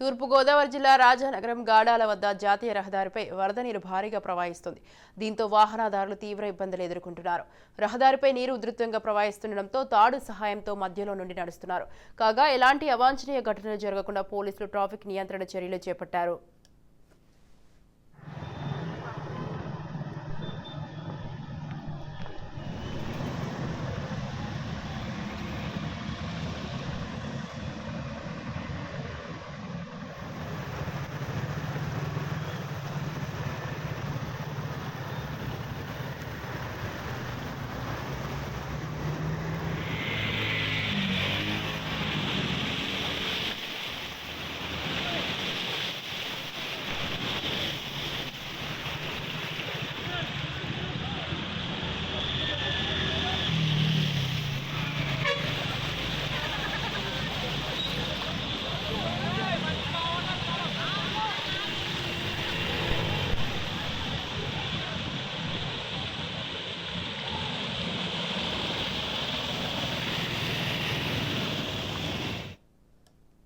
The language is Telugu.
తూర్పుగోదావరి జిల్లా రాజానగరం గాడాల వద్ద జాతీయ రహదారిపై వరద నీరు భారీగా ప్రవహిస్తుంది. దీంతో వాహనదారులు తీవ్ర ఇబ్బందులు ఎదుర్కొంటున్నారు. రహదారిపై నీరు ఉధృతంగా ప్రవహిస్తుండటంతో తాడు సహాయంతో మధ్యలో నుండి నడుస్తున్నారు. కాగా ఎలాంటి అవాంఛనీయ ఘటనలు జరగకుండా పోలీసులు ట్రాఫిక్ నియంత్రణ చర్యలు చేపట్టారు.